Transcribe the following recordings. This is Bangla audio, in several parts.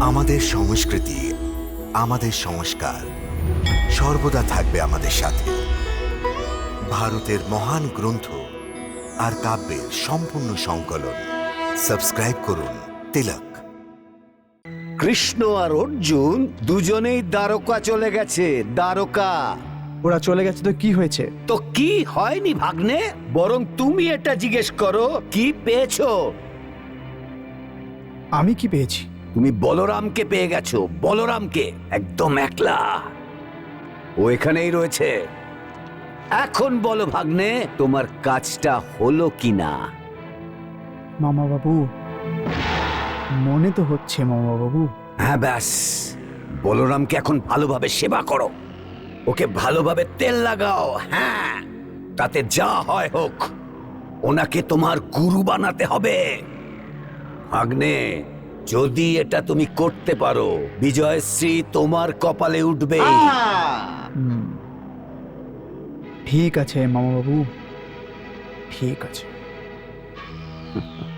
আমাদের সংস্কৃতি আমাদের সংস্কার সর্বদা থাকবে আমাদের সাথে। ভারতের মহান গ্রন্থ আর কাব্যের সম্পূর্ণ সংকলন। সাবস্ক্রাইব করুন তিলক। কৃষ্ণ আর অর্জুন দুজনেই দ্বারকা চলে গেছে দ্বারকা। ওরা চলে গেছে তো কি হয়েছে? তো কি হয়নি ভাগ্নে? বরং তুমি এটা জিজ্ঞেস করো কি পেয়েছ? আমি কি পেয়েছি? তুমি বলরামকে পেয়ে গেছো বলরামকে একদম একলা। ও এখানেই রয়েছে। এখন বলো ভাগ্নে তোমার কাজটা হলো কিনা? মামা বাবু মনে তো হচ্ছে মামা বাবু হ্যাঁ ব্যাস। বলরামকে এখন ভালোভাবে সেবা করো। ওকে ভালোভাবে তেল লাগাও হ্যাঁ। তাতে যা হয় হোক ওনাকে তোমার গুরু বানাতে হবে। ভাগ্নে যদি এটা তুমি করতে পারো বিজয়শ্রী তোমার কপালে উঠবে। ঠিক আছে মামাবাবু। ঠিক আছে।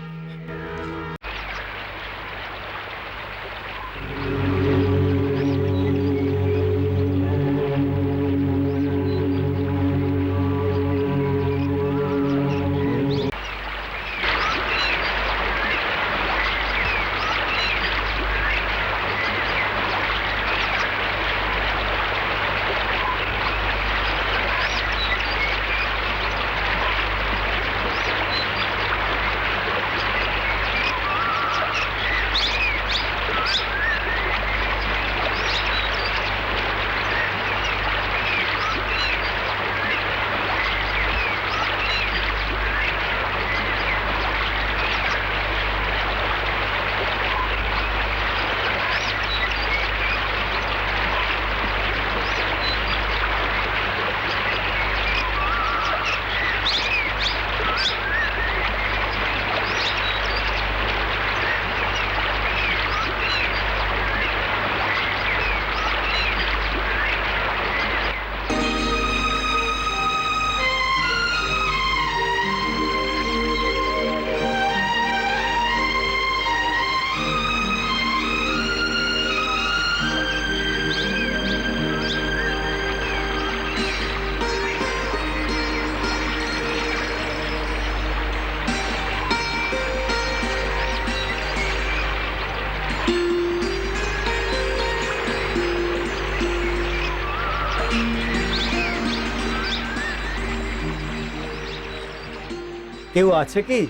কেউ আছে কি?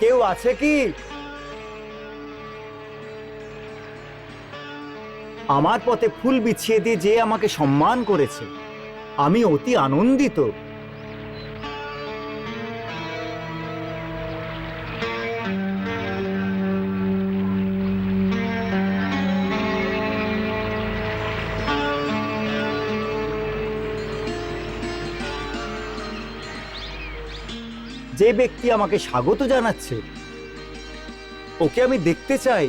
কেউ আছে কি? আমার পথে ফুল বিছিয়ে দিয়ে যে আমাকে সম্মান করেছে, আমি অতি আনন্দিত। যে ব্যক্তি আমাকে স্বাগত জানাচ্ছে ওকে আমি দেখতে চাই।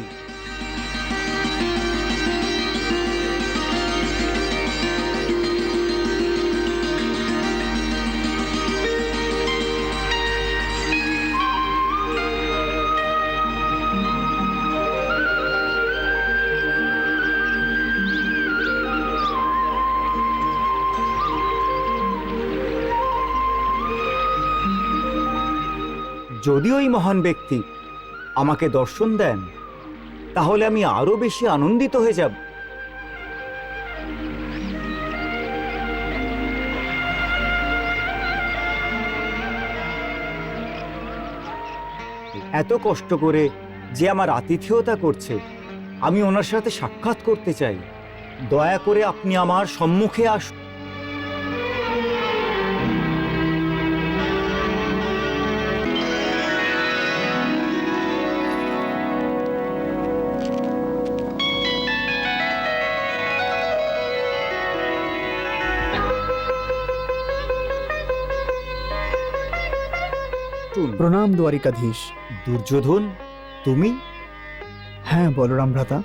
যদি ওই মহান ব্যক্তি আমাকে দর্শন দেন, তাহলে আমি আরও বেশি আনন্দিত হয়ে যাব। এত কষ্ট করে যে আমার আতিথেয়তা করছে, আমি ওনার সাথে সাক্ষাৎ করতে চাই। দয়া করে আপনি আমার সম্মুখে আসুন। প্রণাম দ্বারিকাধীশ। দুর্যোধন তুমি? হ্যাঁ বলরাম ভ্রাতা।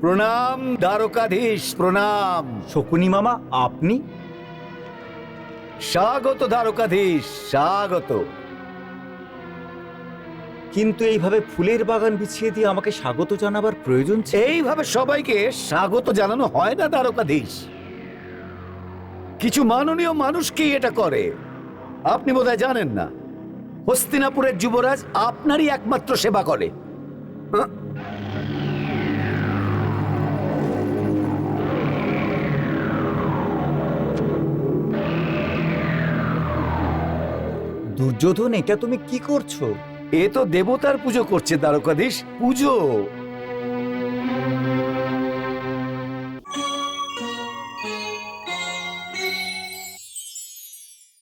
প্রণাম দ্বারকাধীশ প্রণাম। শকুনি মামা আপনি? স্বাগত দ্বারকাধীশ স্বাগত। কিন্তু এইভাবে ফুলের বাগান বিছিয়ে দিয়ে আমাকে স্বাগত জানাবার প্রয়োজন ছিল। এইভাবে সবাইকে স্বাগত জানানো হয় না দ্বারকাধীশ? কিছু মাননীয় মানুষকেই এটা করে? আপনি বোধহয় জানেন না। হস্তিনাপুরের যুবরাজ আপনারই একমাত্র সেবা করে? দুর্যোধন এটা তুমি কি করছ? এ তো দেবতার পুজো করছে দ্বারকাধীশ। পুজো?